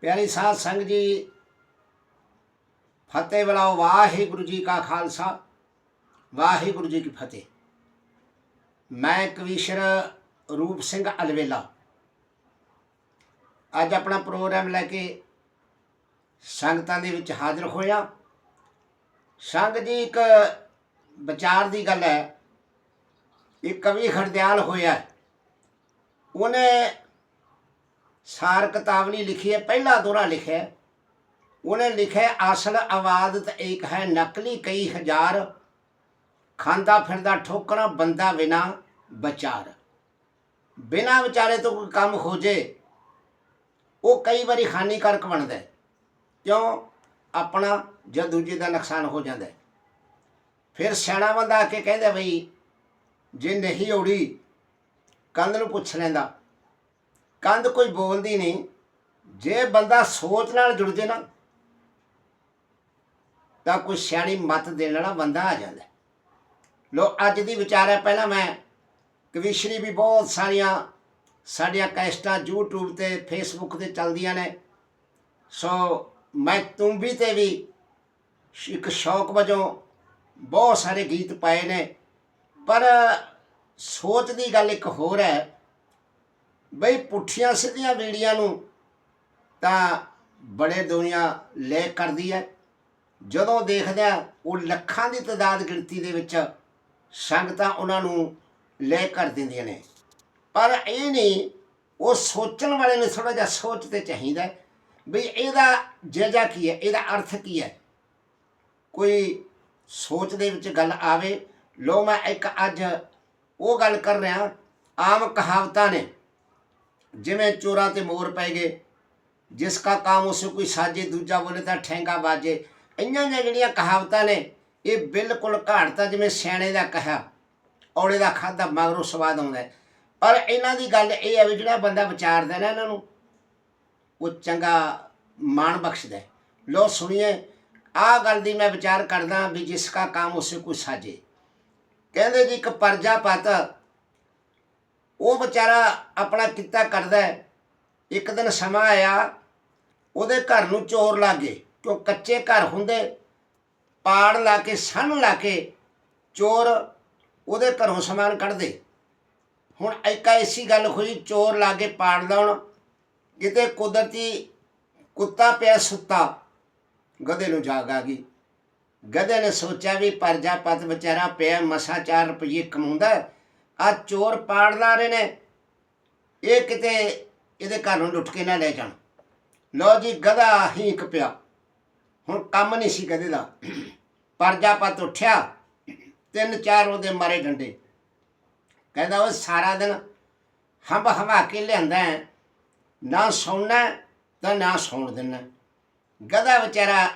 ਪਿਆਰੀ ਸਾਧ ਸੰਗਤ ਜੀ, ਫਤਿਹ ਬਲਾਓ, ਵਾਹਿਗੁਰੂ ਜੀ ਕਾ ਖਾਲਸਾ, ਵਾਹਿਗੁਰੂ ਜੀ ਕੀ ਫਤਿਹ। ਮੈਂ ਕਵੀਸ਼ਰ ਰੂਪ ਸਿੰਘ ਅਲਵੇਲਾ। ਅੱਜ ਆਪਣਾ ਪ੍ਰੋਗਰਾਮ ਲੈ ਕੇ ਸੰਗਤਾਂ ਦੇ ਵਿੱਚ ਹਾਜ਼ਰ ਹੋਇਆ। ਸੰਗਤ ਜੀ ਇੱਕ ਵਿਚਾਰ ਦੀ ਗੱਲ ਹੈ। ਇਹ ਕਵੀ ਖੜਦਿਆਲ ਹੋਇਆ। ਉਹਨੇ ਸਾਰ ਕਿਤਾਬਨੀ ਲਿਖੀ ਹੈ ਪਹਿਲਾ ਦੋਰਾ ਲਿਖਿਆ ਉਹਨੇ ਲਿਖਿਆ ਹੈ, ਅਸਲ ਆਵਾਜ਼ਤ ਇੱਕ ਹੈ ਨਕਲੀ ਕਈ ਹਜ਼ਾਰ ਖਾਂਦਾ ਫਿਰਦਾ ਠੋਕਣਾ ਬੰਦਾ ਬਿਨਾ ਵਿਚਾਰ। ਬਿਨਾ ਵਿਚਾਰੇ ਤੋਂ ਕੋਈ ਕੰਮ ਹੋ ਜੇ ਉਹ ਕਈ ਵਾਰੀ ਹਾਨੀਕਾਰਕ ਬਣਦਾ ਕਿਉਂ? ਆਪਣਾ ਜਾਂ ਦੂਜੇ ਦਾ ਨੁਕਸਾਨ ਹੋ ਜਾਂਦਾ ਫਿਰ ਸਿਆਣਾ ਬੰਦਾ ਆ ਕੇ ਕਹਿੰਦਾ ਬਈ ਜੇ ਨਹੀਂ ਔੜੀ ਕੰਧ ਨੂੰ ਪੁੱਛ ਲੈਂਦਾ। ਕੰਧ ਕੋਈ ਬੋਲਦੀ ਨਹੀਂ। ਜੇ ਬੰਦਾ ਸੋਚ ਨਾਲ ਜੁੜ ਜੇ ਨਾ, ਤਾਂ ਕੋਈ ਸਿਆਣੀ ਮੱਤ ਦੇਣ ਵਾਲਾ ਬੰਦਾ ਆ ਜਾਂਦਾ। ਲੋ, ਅੱਜ ਦੀ ਵਿਚਾਰ ਹੈ ਪਹਿਲਾਂ ਮੈਂ ਕਵਿਸ਼ਰੀ ਵੀ ਬਹੁਤ ਸਾਰੀਆਂ ਸਾਡੀਆਂ ਕੈਸਟਾਂ YouTube ਤੇ, Facebook ਤੇ ਚੱਲਦੀਆਂ ਨੇ। ਸੋ ਮੈਂ ਤੁੰਬੀ ਤੇ ਵੀ ਇੱਕ ਸ਼ੌਕ ਵਜੋਂ ਬਹੁਤ ਸਾਰੇ ਗੀਤ ਪਾਏ ਨੇ। ਪਰ ਸੋਚ ਦੀ ਗੱਲ ਇੱਕ ਹੋਰ ਹੈ ਬਈ ਪੁੱਠੀਆਂ ਸਿੱਧੀਆਂ ਵੀੜੀਆਂ ਨੂੰ ਤਾਂ ਬੜੇ ਦੁਨੀਆ ਲੈ ਕਰਦੀ ਹੈ ਜਦੋਂ ਦੇਖਦੇ ਉਹ ਲੱਖਾਂ ਦੀ ਤਦਾਦ ਗਿਣਤੀ ਦੇ ਵਿੱਚ ਸੰਗਤਾਂ ਉਹਨਾਂ ਨੂੰ ਲੈ ਕਰ ਦਿੰਦੀਆਂ ਨੇ। ਪਰ ਇਹ ਨਹੀਂ, ਉਹ ਸੋਚਣ ਵਾਲੇ ਨੇ ਥੋੜਾ ਜਿਹਾ ਸੋਚ ਤੇ ਚਾਹੀਦਾ ਵੀ ਇਹਦਾ ਜੇਜਾ ਕੀ ਹੈ ਇਹਦਾ ਅਰਥ ਕੀ ਹੈ ਕੋਈ ਸੋਚ ਦੇ ਵਿੱਚ ਗੱਲ ਆਵੇ। ਲੋ ਮੈਂ ਇੱਕ ਅੱਜ ਉਹ ਗੱਲ ਕਰ ਰਿਹਾ, ਆਮ ਕਹਾਵਤਾਂ ਨੇ। ਜਿਵੇਂ ਚੋਰਾਂ ਤੇ ਮੋਰ ਪੈ ਗਏ, ਜਿਸ ਕਾ ਕੰਮ ਉਸ ਕੋਈ ਸਾਜੇ ਦੂਜਾ ਬੋਲੇ ਤਾਂ ਠੈਂਗਾ ਬਾਜੇ। ਇੰਨੀਆਂ ਜਿਹੀਆਂ ਜਿਹੜੀਆਂ ਕਹਾਵਤਾਂ ਨੇ, ਇਹ ਬਿਲਕੁਲ ਘਾੜਤਾ ਜਿਵੇਂ ਸਿਆਣੇ ਦਾ ਕਹਾ ਔਲੇ ਦਾ ਖਾਦਾ ਮਗਰੋਂ ਸਵਾਦ ਆਉਂਦਾ ਪਰ ਇਹਨਾਂ ਦੀ ਗੱਲ ਇਹ ਹੈ ਵੀ ਜਿਹੜਾ ਬੰਦਾ ਵਿਚਾਰਦਾ ਨਾ ਇਹਨਾਂ ਨੂੰ, ਉਹ ਚੰਗਾ ਮਾਣ ਬਖਸ਼ਦਾ ਹੈ। ਲੋ ਸੁਣੀਏ, ਆਹ ਗੱਲ ਦੀ ਮੈਂ ਵਿਚਾਰ ਕਰਦਾ ਵੀ ਜਿਸ ਕਾ ਕੰਮ ਉਸੇ ਕੋਈ ਸਾਜੇ। ਕਹਿੰਦੇ ਜੀ ਇੱਕ ਪਰਜਾ ਪਰਜਾਪਤ ਉਹ ਵਿਚਾਰਾ ਆਪਣਾ ਕਿੱਤਾ ਕਰਦਾ ਹੈ। ਇੱਕ ਦਿਨ ਸਮਾਂ ਆਇਆ, ਉਹਦੇ ਘਰ ਨੂੰ ਚੋਰ ਲੱਗੇ, ਕਿਉਂ ਕੱਚੇ ਘਰ ਹੁੰਦੇ, ਪਾੜ ਲਾ ਕੇ, ਸੰਨ ਲਾ ਕੇ ਚੋਰ ਉਹਦੇ ਘਰੋਂ ਸਮਾਨ ਕੱਢਦੇ। ਹੁਣ ਇੱਕ ਐਸੀ ਗੱਲ ਹੋਈ, ਚੋਰ ਲਾਗੇ ਪਾੜ ਲਾਉਣ ਕਿਤੇ ਕੁਦਰਤੀ ਕੁੱਤਾ ਪਿਆ ਸੁੱਤਾ, ਗਧੇ ਨੂੰ ਜਾਗ ਆ ਗਈ। ਗਧੇ ਨੇ ਸੋਚਿਆ ਵੀ ਪਰਜਾਪਤ ਵਿਚਾਰਾ ਪਿਆ, ਮਸਾ 4 ਰੁਪਏ ਕਮਾਉਂਦਾ ਆ ਚੋਰ ਪਾੜਦਾ ਰਹੇ ਨੇ। ਇਹ ਕਿਤੇ ਇਹਦੇ ਘਰ ਨੂੰ ਲੁੱਟ ਕੇ ਨਾ ਲੈ ਜਾਣ। ਲੋ ਜੀ ਗਧਾ ਹੀਕ ਪਿਆ। ਹੁਣ ਕੰਮ ਨਹੀਂ ਸੀ ਕਦੇ ਦਾ। ਪਰਜਾਪਤ ਉੱਠਿਆ। ਤਿੰਨ ਚਾਰ ਉਹਦੇ ਮਾਰੇ ਡੰਡੇ। ਕਹਿੰਦਾ ਉਹ ਸਾਰਾ ਦਿਨ ਹੰਬ ਹਵਾ ਕੇ ਲਿਆਂਦਾ ਹੈ, ਨਾ ਸੌਣਾ ਤਾਂ ਨਾ ਸੌਣ ਦੇਣਾ ਗਧਾ ਵਿਚਾਰਾ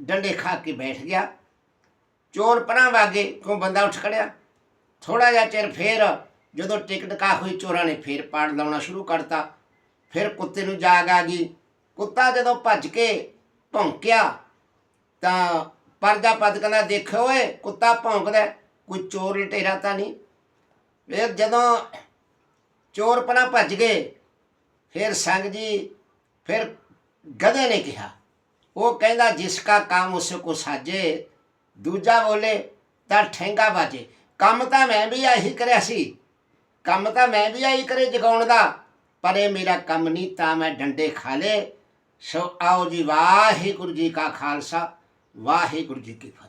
ਡੰਡੇ ਖਾ ਕੇ ਬੈਠ ਗਿਆ। ਚੋਰ ਪਰਾਂ ਵਾਗੇ ਕੋ ਬੰਦਾ ਉੱਠ ਖੜਿਆ? ਥੋੜਾ ਜਿਹਾ ਚਿਰ ਫੇਰ ਜਦੋਂ ਟਿਕਟ ਕਾ ਹੋਈ ਚੋਰਾਂ ਨੇ ਫੇਰ ਪਾੜ ਲਾਉਣਾ ਸ਼ੁਰੂ ਕਰਤਾ। ਫਿਰ ਕੁੱਤੇ ਨੂੰ ਜਾਗ ਆ ਗਈ। ਕੁੱਤਾ ਜਦੋਂ ਭੱਜ ਕੇ ਭੌਂਕਿਆ ਤਾਂ ਪਰਜਾਪਤ ਕਹਿੰਦਾ, ਦੇਖੋ ਓਏ, ਕੁੱਤਾ ਭੌਂਕਦਾ ਕੋਈ ਚੋਰ ਲਟੇਰਾ ਤਾਂ ਨਹੀਂ? ਫਿਰ ਜਦੋਂ ਚੋਰ ਪਨਾ ਭੱਜ ਗਏ, ਫਿਰ ਸੰਗ ਜੀ ਫਿਰ ਗਧੇ ਨੇ ਕਿਹਾ। ਉਹ ਕਹਿੰਦਾ, ਜਿਸ ਕਾ ਕੰਮ ਉਸ ਕੋ ਸਾਜੇ, ਦੂਜਾ ਬੋਲੇ ਤਾਂ ਠੇਂਗਾ ਬਾਜੇ। ਕੰਮ ਤਾਂ ਮੈਂ ਵੀ ਆਹੀ ਕਰਿਆ ਸੀ। ਕੰਮ ਤਾਂ ਮੈਂ ਵੀ ਆਹੀ ਕਰੇ ਜਗਾਉਣ ਦਾ। ਪਰ ਇਹ ਮੇਰਾ ਕੰਮ ਨਹੀਂ, ਤਾਂ ਮੈਂ ਡੰਡੇ ਖਾ ਲੇ ਸੋ ਆਓ ਜੀ, ਵਾਹਿਗੁਰੂ ਜੀ ਕਾ ਖਾਲਸਾ, ਵਾਹਿਗੁਰੂ ਜੀ ਕੀ ਫਤਿਹ।